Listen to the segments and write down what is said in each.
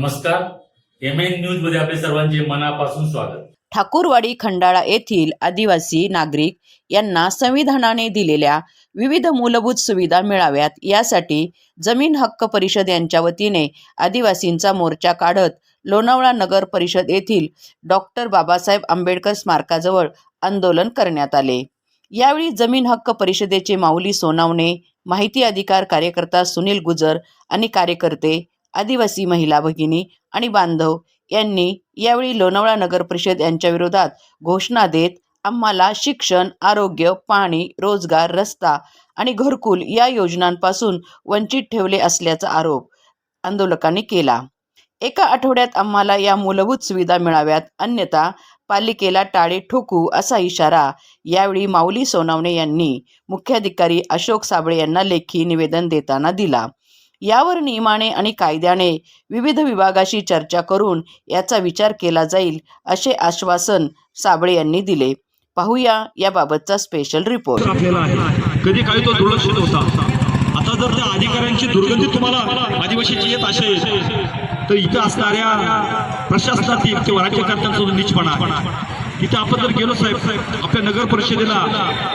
नमस्कार. M N न्यूजमध्ये आपले सर्वांचे मनापासून स्वागत. ठाकूरवाडी खंडाळा येथील आदिवासी नागरिक यांना संविधानाने दिलेल्या विविध मूलभूत सुविधा मिळाव्यात. यासाठी जमीन हक्क परिषद यांच्या वतीने आदिवासींचा मोर्चा काढत लोणावळा नगर परिषद येथील डॉक्टर बाबासाहेब आंबेडकर स्मारकाजवळ आंदोलन करण्यात आले. यावेळी जमीन हक्क परिषदेचे माऊली सोनावणे माहिती अधिकार कार्यकर्ता सुनील गुजर आणि कार्यकर्ते आदिवासी महिला भगिनी आणि बांधव यांनी यावेळी लोणावळा नगर परिषद यांच्या विरोधात घोषणा देत आम्हाला शिक्षण आरोग्य पाणी रोजगार रस्ता आणि घरकुल या योजनांपासून वंचित ठेवले असल्याचा आरोप आंदोलकांनी केला. एका आठवड्यात आम्हाला या मूलभूत सुविधा मिळाव्यात अन्यथा पालिकेला टाळे ठोकू असा इशारा यावेळी माऊली सोनावणे यांनी मुख्याधिकारी अशोक साबळे यांना लेखी निवेदन देताना दिला. यावर नियमाने आणि कायद्याने विविध विभागाशी चर्चा करून याचा विचार केला जाईल असे आश्वासन साबळे यांनी दिले. पाहूया याबाबतचा स्पेशल रिपोर्ट कधी काही तो दुर्लक्षित होता आता जर त्या अधिकाऱ्यांची दुर्गंधी तुम्हाला आदिवासीची येत असेल तर इथं असणाऱ्या प्रशासनातील किंवा राज्यकर्त्यांचा निचपणा तिथे आपण जर गेलो साहेब आपल्या नगर परिषदेला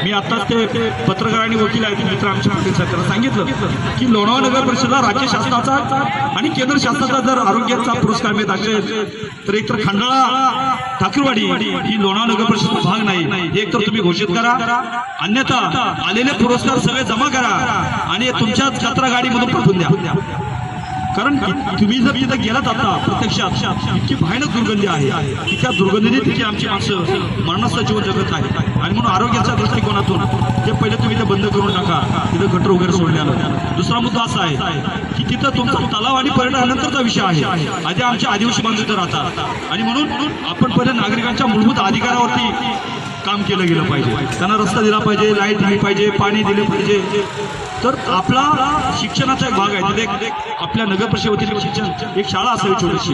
मी आताच ते पत्रकार आणि वकील आहेत मित्र आमच्या वकील साहेब त्यांना सांगितलं की लोणावळा नगर परिषदेला राज्य शासनाचा आणि केंद्र शासनाचा जर आरोग्याचा पुरस्कार मिळत असेल तर एकतर खंडाळा ठाकूरवाडी ही लोणावळा नगर परिषद भाग नाही. एक एकतर तुम्ही घोषित करा. अन्यथा आलेले पुरस्कार सगळे जमा करा आणि तुमच्या जत्रा गाडीमधून पाठवून द्या. कारण तुम्ही जर तिथे गेलात आता प्रत्यक्षात इतकी भयानक दुर्गंधी आहे. की त्या दुर्गंधीने तिथे आमची माणसं मरणाचं जीवन जगत आहे आणि म्हणून आरोग्याच्या दृष्टिकोनातून ते पहिले तुम्ही ते बंद करून टाका तिथं गटर वगैरे सोडल्या दुसरा मुद्दा असा आहे की तिथं तुमचा तलाव आणि पर्यटनानंतरचा विषय आहे. आधी आमचे आदिवासी बांधव राहतात. आणि म्हणून आपण पहिले नागरिकांच्या मूलभूत अधिकारावरती काम केलं गेलं पाहिजे. त्यांना रस्ता दिला पाहिजे लाइट दिली पाहिजे पाणी दिले पाहिजे. तर आपला शिक्षणाचा एक भाग आहे तिथे आपल्या नगर परिषदेतील शिक्षण एक शाळा असावी छोटीशी.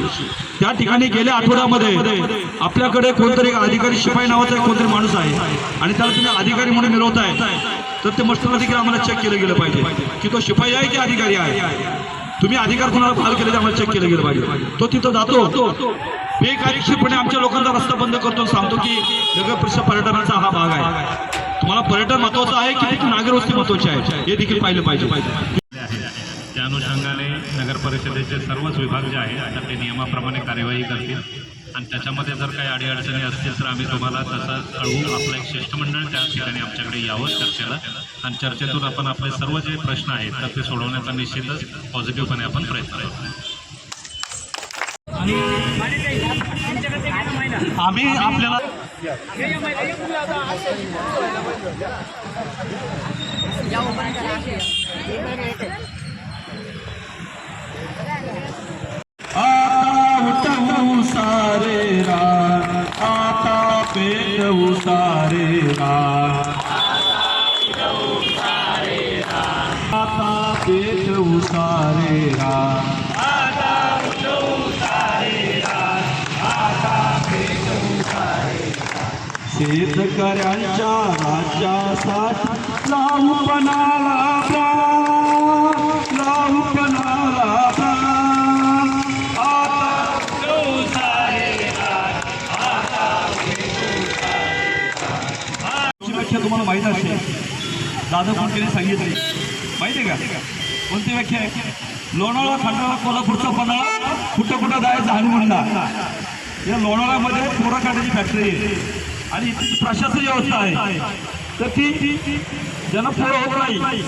त्या ठिकाणी गेल्या आठवड्यामध्ये आपल्याकडे कोणतरी एक अधिकारी शिपाई नावाचा एक कोणतरी माणूस आहे आणि त्याला तुम्ही अधिकारी म्हणून मिळवताय तर ते मस्टर देखील आम्हाला चेक केलं गेलं पाहिजे. की तो शिपाई आहे की अधिकारी आहे? तुम्ही अधिकार कोणाला बहाल केले आम्हाला चेक केलं गेलं पाहिजे. तो तिथं जातो. बेकायदेशीरपणे आमच्या लोकांचा रस्ता बंद करतो सांगतो की नगर परिषद पर्यटनाचा हा भाग आहे. तुम्हाला पर्यटन महत्वाचं आहे की तिथे नागरवस्ती महत्वाची आहे? हे देखील पाहिलं पाहिजे. आहे त्या अनुषंगाने नगर परिषदेचे सर्वच विभाग जे आहेत तर ते नियमाप्रमाणे कार्यवाही करतील. आणि त्याच्यामध्ये जर काही अडीअडचणी असतील तर आम्ही तुम्हाला तसं कळवू आपलं एक शिष्टमंडळ त्या ठिकाणी आमच्याकडे यावं चर्चेला. आणि चर्चेतून आपण आपले सर्व जे प्रश्न आहेत तर ते सोडवण्याचा निश्चितच पॉझिटिव्हपणे आपण प्रयत्न करू. आम्ही आपल्याला सारे रा आता पेटवू सारे रा. आता पेटवू सारे रा. शेतकऱ्यांच्या राज्यासाठी लावू पणाला प्राण व्याख्या तुम्हाला माहीत असेल. दादा कोणतीने सांगितली? माहिती आहे का? कोणती व्याख्या आहे? लोणावळा खंडाळा कोल्हापूरचा पन्हाळा कुठं कुठं जायचं हनुमंडा या लोणावळ्यामध्ये पोरा काढायची फॅक्टरी आहे. आणि प्रशासन व्यवस्था आहे. तर ती ज्यांना पोरं होत नाही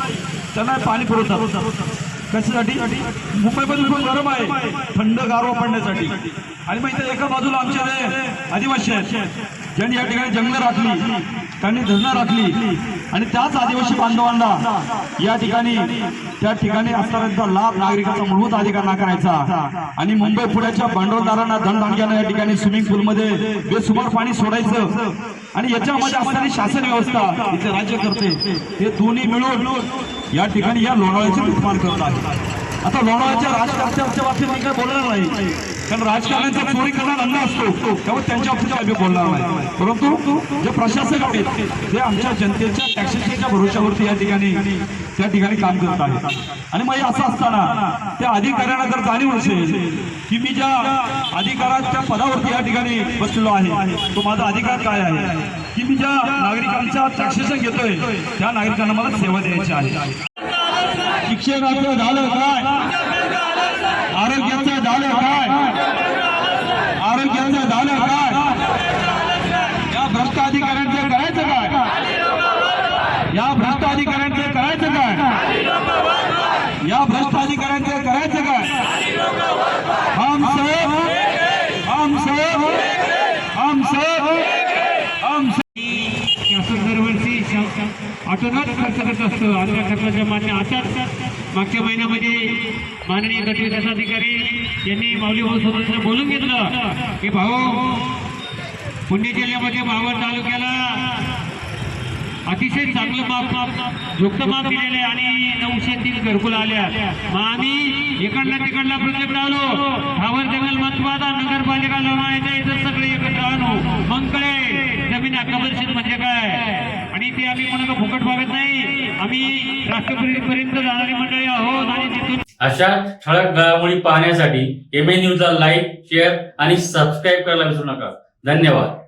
त्यांना पाणी पुरवतात कशासाठी? मुंबईमध्ये खूप गरम आहे. थंड गारवा पडण्यासाठी. आणि मग इथे एका बाजूला आमचे आदिवासी आहेत. ज्यांनी या ठिकाणी जंगल राखली त्यांनी धरणं राखली आणि त्याच आदिवासी बांधवांना या ठिकाणी त्या ठिकाणी असणाऱ्यांचा लाभ नागरिकांचा मूलभूत अधिकार नाकारायचा. आणि मुंबई पुण्याच्या भांडवलदारांना धनधानग्यानं या ठिकाणी स्विमिंग पूलमध्ये बेसुमार पाणी सोडायचं. आणि याच्यामध्ये असणारी शासन व्यवस्था इथे राज्य करते. हे दोन्ही मिळून या ठिकाणी या लोणावळ्याचे निर्माण करत आहे आता लोणावळ्याच्या राजकारण्याच्या बाबतीत मी काय बोलणार नाही. कारण राजकारण्यांचा चोरी करणार अन्न असतो. त्यामुळे त्यांच्या बाबतीत आम्ही बोलणार नाही. परंतु जे प्रशासक आहेत ते आमच्या जनतेच्या टॅक्सेशनच्या भरोशावरती या ठिकाणी त्या ठिकाणी काम करत आहे आणि मग असं असताना त्या अधिकाऱ्यांना जर जाणीव असेल की मी ज्या अधिकाराच्या पदावरती या ठिकाणी बसलेलो आहे तो माझा अधिकार काय आहे? की मी ज्या नागरिकांच्या टॅक्सेशन घेतोय त्या नागरिकांना मला सेवा द्यायची आहे. शिक्षणाचं झालं काय आरोग्याचं झालं काय आरोग्याचं झालं काय या भ्रष्ट अधिकाऱ्यांचं करायचं काय या भ्रष्ट अधिकाऱ्यांचं करायचं काय या भ्रष्ट अधिकाऱ्यांचं करायचं काय हम सब हम सब हम सब हम सब शासन दरवर्षी ऑटोनॉट खर्च करत असतो आणि खर्चाच्या मान्य अशाच मागच्या महिन्यामध्ये माननीय गट अधिकारी यांनी माऊली भाऊ सोबत बोलून घेतलं की भाऊ पुणे जिल्ह्यामध्ये मावळ तालुक्याला अतिशय चांगलं माप माप माप दिलेले आहे आणि नऊशे तीन घरकुल आल्या मग आम्ही इकडला तिकडला प्रत्येक आलो. ठावर जंगल मतवादा नगरपालिका लोणावळ्याच्या इथं सगळे एकत्र आणू. मग कळे जमीन हक्काबंशील म्हणजे काय आणि आम्ही कोणाला फुकट मागत नाही. आम्ही राष्ट्रपतीपर्यंत जाणारी मंडळी आहोत आणि तिथून अशा ठळक घडामोडी पाहण्यासाठी एम ए न्यूजला लाईक शेअर आणि सबस्क्राईब करायला विसरू नका. धन्यवाद.